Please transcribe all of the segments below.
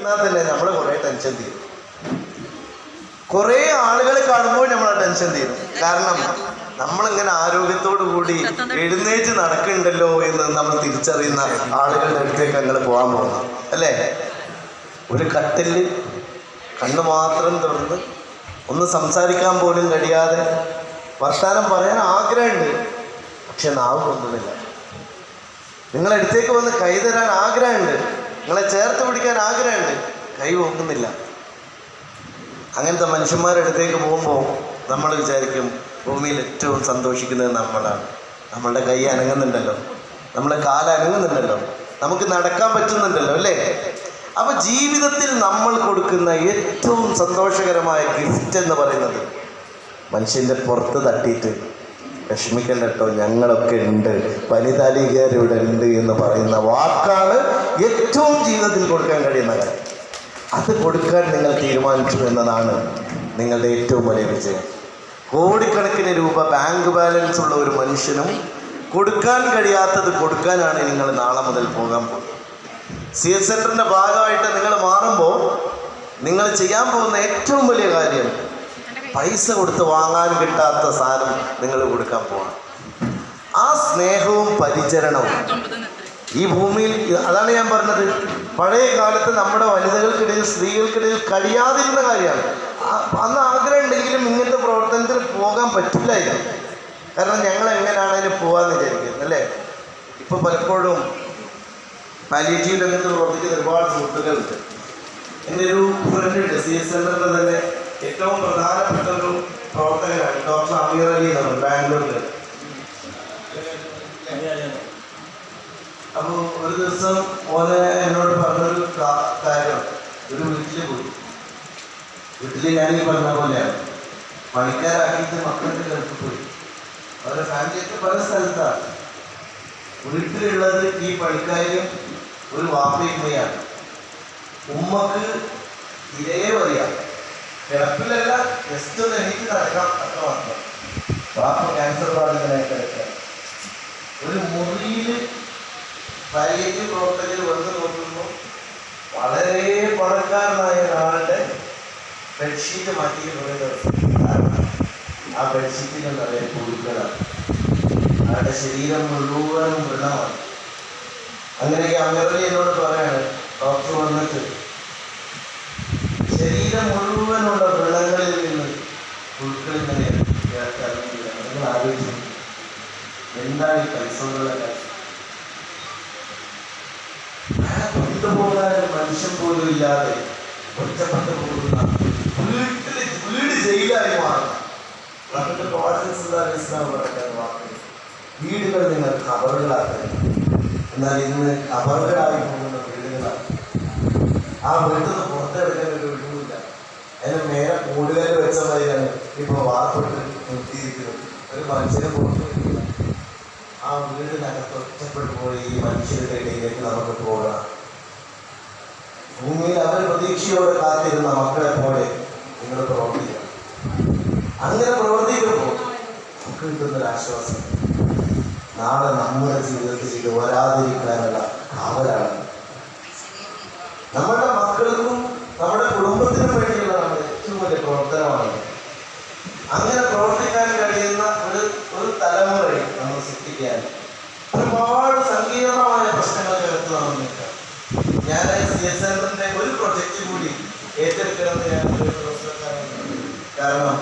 എന്നാൽ തന്നെ നമ്മൾ കുറേ ടെൻഷൻ തീരും. കുറേ ആളുകൾ കാണുമ്പോൾ നമ്മൾ ടെൻഷൻ തീരും. കാരണം നമ്മളിങ്ങനെ ആരോഗ്യത്തോടു കൂടി എഴുന്നേറ്റ് നടക്കുന്നുണ്ടല്ലോ എന്ന് നമ്മൾ തിരിച്ചറിയുന്ന ആളുകളുടെ അടുത്തേക്ക് ഞങ്ങൾ പോകാൻ പോകുന്നു അല്ലേ? ഒരു കട്ടിൽ കണ്ണ് മാത്രം തുറന്ന് ഒന്ന് സംസാരിക്കാൻ പോലും കഴിയാതെ വർത്താനം പറയാൻ ആഗ്രഹമുണ്ട്. പക്ഷെ നാവ് കൊണ്ടുമില്ല നിങ്ങളടുത്തേക്ക് വന്ന് കൈതരാൻ ആഗ്രഹമുണ്ട്. നിങ്ങളെ ചേർത്ത് പിടിക്കാൻ ആഗ്രഹമുണ്ട്. കൈ പോകുന്നില്ല അങ്ങനത്തെ മനുഷ്യന്മാരുടെ അടുത്തേക്ക് പോകുമ്പോൾ നമ്മൾ വിചാരിക്കും ഭൂമിയിൽ ഏറ്റവും സന്തോഷിക്കുന്നത് നമ്മളാണ്. നമ്മളുടെ കൈ അനങ്ങുന്നുണ്ടല്ലോ. നമ്മളെ കാല അനങ്ങുന്നുണ്ടല്ലോ. നമുക്ക് നടക്കാൻ പറ്റുന്നുണ്ടല്ലോ അല്ലേ? അപ്പൊ ജീവിതത്തിൽ നമ്മൾ കൊടുക്കുന്ന ഏറ്റവും സന്തോഷകരമായ ഗിഫ്റ്റ് എന്ന് പറയുന്നത് മനുഷ്യന്റെ പുറത്ത് തട്ടിയിട്ട് വിഷമിക്കണ്ട ഞങ്ങളൊക്കെ ഉണ്ട്. വനിതാലികരുടെ ഉണ്ട് എന്ന് പറയുന്ന വാക്കാണ് ഏറ്റവും ജീവിതത്തിൽ കൊടുക്കാൻ കഴിയുന്ന കാര്യം. അത് കൊടുക്കാൻ നിങ്ങൾ തീരുമാനിച്ചു എന്നതാണ് നിങ്ങളുടെ ഏറ്റവും വലിയ വിജയം. കോടിക്കണക്കിന് രൂപ ബാങ്ക് ബാലൻസ് ഉള്ള ഒരു മനുഷ്യനും കൊടുക്കാൻ കഴിയാത്തത് കൊടുക്കാനാണ് നിങ്ങൾ നാളെ മുതൽ പോകാൻ പോകുന്നത്. സി എസ് സെന്ററിന്റെ ഭാഗമായിട്ട് നിങ്ങൾ മാറുമ്പോൾ നിങ്ങൾ ചെയ്യാൻ പോകുന്ന ഏറ്റവും വലിയ കാര്യം പൈസ കൊടുത്ത് വാങ്ങാൻ കിട്ടാത്ത സാധനം നിങ്ങൾ കൊടുക്കാൻ പോകണം ആ സ്നേഹവും പരിചരണവും ഈ ഭൂമിയിൽ അതാണ് ഞാൻ പറഞ്ഞത്. പഴയ കാലത്ത് നമ്മുടെ വനിതകൾക്കിടയിൽ സ്ത്രീകൾക്കിടയിൽ കഴിയാതിരുന്ന കാര്യമാണ്. അന്ന് ആഗ്രഹം ഉണ്ടെങ്കിലും ഇങ്ങനത്തെ പ്രവർത്തനത്തിൽ പോകാൻ പറ്റില്ലായിരുന്നു. കാരണം ഞങ്ങൾ എങ്ങനെയാണ് പോകാന്ന് വിചാരിക്കുന്നത് അല്ലേ? ഇപ്പം പലപ്പോഴും പാലിയേറ്റീവ് രംഗത്ത് പ്രവർത്തിക്കുന്ന ഒരുപാട് സുഹൃത്തുക്കളുണ്ട്. എന്റെ ഒരു ഫ്രണ്ട് ഉണ്ട് സി എസ് സെന്ററിന്റെ തന്നെ ദിവസം ഓനെ എന്നോട് പറഞ്ഞൊരു കാര്യം. ഒരു വീട്ടിൽ പോയി. വീട്ടിൽ ഞാൻ ഈ പറഞ്ഞ പോലെയാണ്. പണിക്കാരാക്കിയിട്ട് മക്കളുടെ ഗൾഫിൽ പോയി. അവരുടെ ഫാമിലിയൊക്കെ പല സ്ഥലത്താണ്. വീട്ടിലുള്ളത് ഈ പണിക്കാരും ഒരു വാപ്പയുമ്മയാണ് ഉമ്മക്ക് ഇരയെ പറയാം കിടപ്പിലല്ല ജസ്റ്റ് ഒന്ന് എനിക്ക് നടക്കാം അത്ര മാത്രം. വാപ്പ ക്യാൻസർ ബാധിതനായി കിടക്കാം ഒരു മുറിയിൽ പാലിയേറ്റീവ് പ്രവർത്തകർ വന്ന് നോക്കുമ്പോൾ വളരെ പണക്കാരനായ ഒരാളുടെ ബെഡ്ഷീറ്റ് മാറ്റി ആ ബെഡ്ഷീറ്റിന് നിറയെ പുഴുക്കളാണ് അയാളുടെ ശരീരം മുഴുവനും വെള്ളമാണ് അങ്ങനെ ഈ എന്നോട് പറയാണ് ഡോക്ടർ വന്നിട്ട്. ശരീരം മുഴുവനുള്ള വെള്ളങ്ങളിൽ നിന്ന് പുഴുക്കൾ ഇങ്ങനെ നിങ്ങൾ ആലോചിച്ചു എന്താണ് ഈ പൈസ കൊണ്ടുള്ള കാര്യം അയാളെ കൊണ്ടുപോകാൻ ഒരു മനുഷ്യൻ പോലും ഇല്ലാതെ ഒറ്റപ്പെട്ടു പോകുന്ന വീട് ജയിലായി മാറുന്ന വാക്ക്. വീടുകൾ നിങ്ങൾ കബറുകളാക്കരുത് എന്നാൽ ഇന്ന് കബറുകളായി പോകുന്ന വീടുകളാണ്. ആ വീട്ടിൽ നിന്ന് പുറത്തെടുക്കാൻ ഒരു ഒഴിവില്ല അതിന് മേലെ കൂടുതൽ വെച്ച മതിയാണ് ഇപ്പൊ വാർപ്പിട്ട് നിർത്തിയിരിക്കുന്നത് ഒരു മനുഷ്യനെ പുറത്തു വരില്ല ആ വീടിനകത്ത് ഒറ്റപ്പെട്ടു പോയി ഈ മനുഷ്യരുടെ ഇടയിലേക്ക് നമുക്ക് പോകാം. ഭൂമിയിൽ അവർ പ്രതീക്ഷയോടെ കാത്തിരുന്ന മക്കളെ പോലെ നിങ്ങൾ പ്രവർത്തിക്കണം. അങ്ങനെ പ്രവർത്തിക്കുമ്പോൾ നമുക്ക് കിട്ടുന്നൊരു ആശ്വാസം. നാളെ നമ്മുടെ ജീവിതത്തിൽ ഇത് വരാതിരിക്കാനുള്ള കാവലാണ്. നമ്മുടെ മക്കൾക്കും നമ്മുടെ കുടുംബത്തിനും വേണ്ടിയുള്ള നമ്മുടെ ഏറ്റവും വലിയ പ്രവർത്തനമാണ് അങ്ങനെ പ്രവർത്തിക്കാൻ കഴിയുന്ന ഒരു ഒരു തലമുറയെ നമ്മൾ സൃഷ്ടിക്കാൻ ഒരുപാട് സങ്കീർണമായ പ്രശ്നങ്ങൾക്കകത്ത് നമ്മൾ നിൽക്കാം. ഞാൻ സി എസ് കൂടി ഏറ്റെടുക്കണമെന്ന് ഞാൻ കാരണം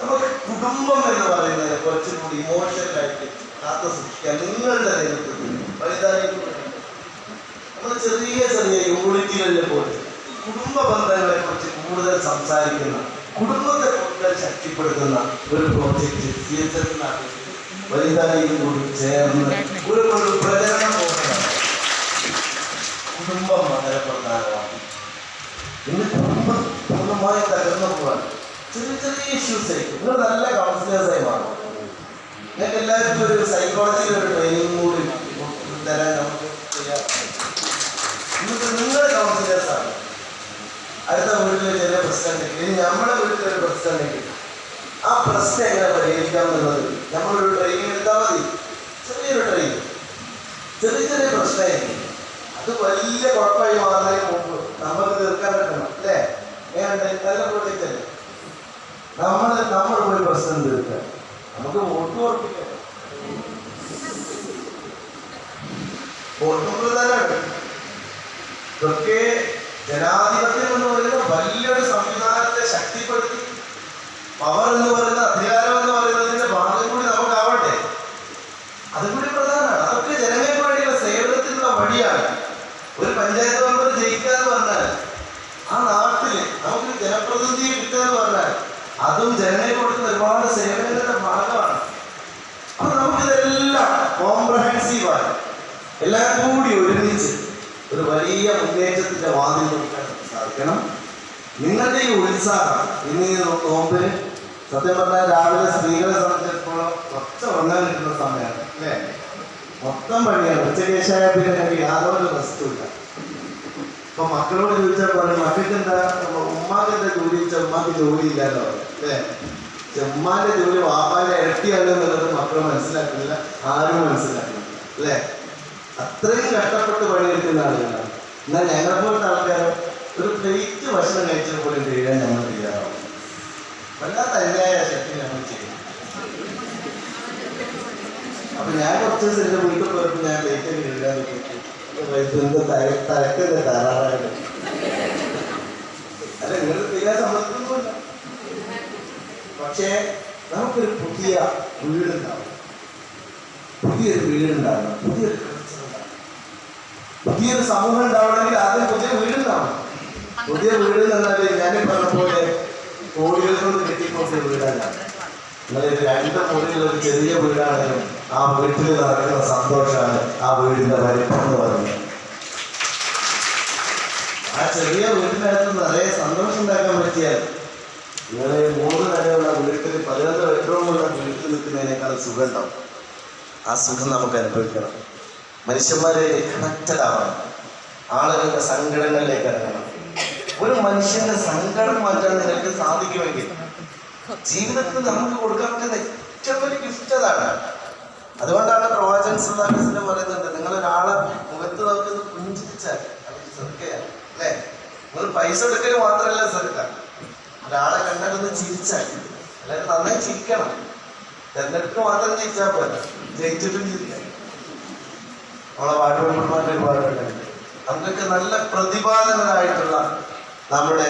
നമുക്ക് കുടുംബം എന്ന് പറയുന്നത് കുറച്ചുകൂടി ഇമോഷണലായിട്ട് കാത്തു സൂക്ഷിക്കാൻ നിങ്ങളുടെ നേതൃത്വത്തിൽ വലുതായിട്ട് നമ്മൾ ചെറിയ ചെറിയ യൂണിറ്റുകളിൽ പോലും കുടുംബ ബന്ധങ്ങളെ കുറിച്ച് കൂടുതൽ സംസാരിക്കുന്ന കുടുംബത്തെ കൂടുതൽ ശക്തിപ്പെടുത്തുന്ന ഒരു പ്രോജക്റ്റ് സി എസ് എഫ് വലുതായും കൂടി ചേർന്ന് ഒരു ഒരു പ്രചരണം കുടുംബം വളരെ പ്രധാനമാണ് പൂർണമായി തകർന്നു പോകാൻ ചെറിയ ചെറിയ ഇഷ്യൂസ് നിങ്ങൾ നല്ല കൗൺസിലേഴ്സായി മാറും. നിങ്ങൾക്ക് എല്ലാവർക്കും ഒരു സൈക്കോളജിയിൽ ഒരു ട്രെയിനിങ് കൂടി തരാൻ നമുക്ക് ചെയ്യാം. ഇന്നിപ്പോൾ നിങ്ങൾ കൗൺസിലേഴ്സാണ് അടുത്ത വീട്ടിൽ ചെറിയ പ്രശ്നം ഉണ്ടെങ്കിൽ ഇനി നമ്മുടെ വീട്ടിലൊരു പ്രശ്നം ഉണ്ടെങ്കിൽ ആ പ്രശ്നം എങ്ങനെ പരിഹരിക്കാം എന്നുള്ളത് നമ്മളൊരു ട്രെയിനിങ് എടുത്താൽ മതി. ചെറിയൊരു ട്രെയിനിങ് ചെറിയ ചെറിയ പ്രശ്നമായിരിക്കും. അത് വലിയ കുഴപ്പമായി മാറുന്നതിന് മുമ്പ് നമ്മൾ തീർക്കാൻ പറ്റണം അല്ലേ? നമ്മൾ നമ്മൾ ഒരു പ്രശ്നം തീർക്കുക നമുക്ക് വോട്ട് ഉറപ്പിക്കാം. ഇതൊക്കെ ജനാധിപത്യം എന്ന് പറയുന്ന വലിയൊരു സംവിധാനത്തെ ശക്തിപ്പെടുത്തി പവർ എന്ന് പറയുന്ന അധികാരം എന്ന് പറയുന്നതിന്റെ ഭാഗം കൂടി നമുക്കാവട്ടെ അതും കൂടി പ്രധാനമാണ് അതൊക്കെ ജനങ്ങൾക്ക് വേണ്ടിയുള്ള സേവനത്തിനുള്ള വഴിയാണ് ഒരു പഞ്ചായത്ത് മെമ്പർ ജയിക്കുക എന്ന് പറഞ്ഞാൽ ആ നാട്ടിൽ നമുക്ക് ജനപ്രതിനിധിയെ കിട്ടുക എന്ന് പറഞ്ഞാൽ അതും ജനങ്ങൾക്ക് കൊടുക്കുന്ന ഒരുപാട് സേവനങ്ങളുടെ ഭാഗമാണ് അപ്പൊ നമുക്കിതെല്ലാം കോംപ്രഹെൻസീവായി എല്ലാം കൂടി ഒരുമിച്ച് ഒരു വലിയ മുന്നേറ്റത്തിന്റെ വാതിൽ സാധിക്കണം. നിങ്ങളുടെ ഈ ഉത്സാഹം ഇന്ന് നോമ്പിന് സത്യം പറഞ്ഞാൽ രാവിലെ സ്ത്രീകളെ സംബന്ധിച്ചിടത്തോളം കുറച്ച് ഉറങ്ങാൻ കിട്ടുന്ന സമയമാണ് അല്ലേ? മൊത്തം പണിയാണ്. ഉച്ചകേശായ പിന്നെ എനിക്ക് യാതൊരു റെസ്റ്റും ഇല്ല. ഇപ്പൊ മക്കളോട് ചോദിച്ചാൽ പറഞ്ഞു മക്കൾക്ക് എന്താ? ഉമ്മാക്ക് ജോലി? ചോദിച്ചാൽ ഉമ്മാക്ക് ജോലി ഇല്ലാന്ന് അല്ലേ? അല്ലെ ഉമ്മാന്റെ ജോലി വാപ്പാന്റെ ഇരട്ടിയാണ് എന്നുള്ളത് മക്കൾ മനസ്സിലാക്കുന്നില്ല ആരും മനസ്സിലാക്കുന്നില്ല അല്ലേ? അത്രയും കഷ്ടപ്പെട്ട് പണിയെടുക്കുന്ന ആളുകളാണ്. എന്നാൽ ഞങ്ങളെ പോലത്തെ ആൾക്കാർ ഒരു പ്ലേറ്റ് ഭക്ഷണം കഴിച്ചാൽ പോലും ചെയ്യാൻ ഞങ്ങൾ തയ്യാറാവും വല്ലാത്ത അന്യായ ശക്തി ഞങ്ങൾ ചെയ്യും അപ്പൊ ഞാൻ കുറച്ച് ദിവസം എന്റെ വീട്ടിൽ പോയപ്പോൾ ഞാൻ പ്ലേറ്റ് എഴുതാൻ എന്ത് തലക്കൊക്കെ തരാറായിട്ട് അല്ല നിങ്ങൾ തീരാൻ സമ്മതിക്കുന്നില്ല പക്ഷേ നമുക്കൊരു പുതിയ വീടുണ്ടാവും പുതിയൊരു വീടുണ്ടാവണം. പുതിയൊരു. പുതിയൊരു സമൂഹം ഉണ്ടാവണമെങ്കിൽ ആദ്യം പുതിയ വീടുണ്ടാവും പുതിയ വീട് എന്ന് പറഞ്ഞാൽ ഞാൻ പറഞ്ഞ പോലെ കോടികൾ കൊണ്ട് കെട്ടിക്കൊണ്ട വീടല്ല അതായത് രണ്ട് മുറിയുള്ള ഒരു ചെറിയ വീടാണെങ്കിലും ആ വീട്ടിൽ നടക്കുന്ന സന്തോഷമാണ് ആ വീടിന്റെ വലിപ്പം എന്ന് പറയുന്നത്. ആ ചെറിയ വീട്ടിനകത്ത് നിറയെ സന്തോഷം ഉണ്ടാക്കാൻ പറ്റിയാൽ നിങ്ങളെ മൂന്ന് നിലയുള്ള വീട്ടിൽ പതിനൊന്ന് ബെഡ്റൂമുള്ള വീട്ടിൽ നിൽക്കുന്നതിനേക്കാൾ സുഖം ഉണ്ടാവും. ആ സുഖം നമുക്ക് അനുഭവിക്കണം. മനുഷ്യന്മാരിലേക്ക് കണക്റ്റഡ് ആവണം ആളുകളുടെ സങ്കടങ്ങളിലേക്ക് ഇറങ്ങണം. ഒരു മനുഷ്യന്റെ സങ്കടം മാറ്റാൻ നിങ്ങൾക്ക് സാധിക്കുമെങ്കിൽ ജീവിതത്തിൽ നമുക്ക് കൊടുക്കാൻ പറ്റുന്ന ഏറ്റവും വലിയ ഗിഫ്റ്റ് അതാണ്. അതുകൊണ്ടാണ് പ്രവാചകൻ സുധാകൃഷ്ണൻ പറയുന്നുണ്ട് നിങ്ങൾ ഒരാളെ മുഖത്ത് നോക്കുന്നത് പുഞ്ചിരിച്ചാൽ അല്ലേ? ഒരു പൈസ എടുക്കൽ മാത്രമല്ല ശ്രദ്ധ ഒരാളെ കണ്ടാലൊന്ന് ചിരിച്ചാൽ അല്ലെങ്കിൽ നന്നായി ചിരിക്കണം. തെരഞ്ഞെടുപ്പ് മാത്രം ജയിച്ചാൽ പോലെ ജയിച്ചിട്ടും ചിരിക്കാം. നമ്മളെ വാർഡ് ഒരുപാടുണ്ട് അതൊക്കെ നല്ല പ്രതിപാദനരായിട്ടുള്ള നമ്മുടെ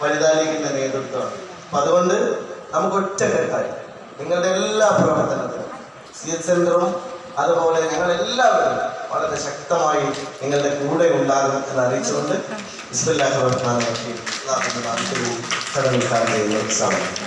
വനിതാ ലീഗിന്റെ നേതൃത്വമാണ്. അപ്പൊ അതുകൊണ്ട് നമുക്ക് ഒറ്റക്കെട്ടായി നിങ്ങളുടെ എല്ലാ പ്രവർത്തനത്തിനും സി എച്ച് സെന്ററും അതുപോലെ ഞങ്ങൾ എല്ലാവരും വളരെ ശക്തമായി നിങ്ങളുടെ കൂടെ ഉണ്ടാകും എന്ന് അറിയിച്ചുകൊണ്ട് ബിസ്മില്ലാഹി റഹ്മാൻ റഹീം ചടങ്ങിൽ കാണുകയും സമയം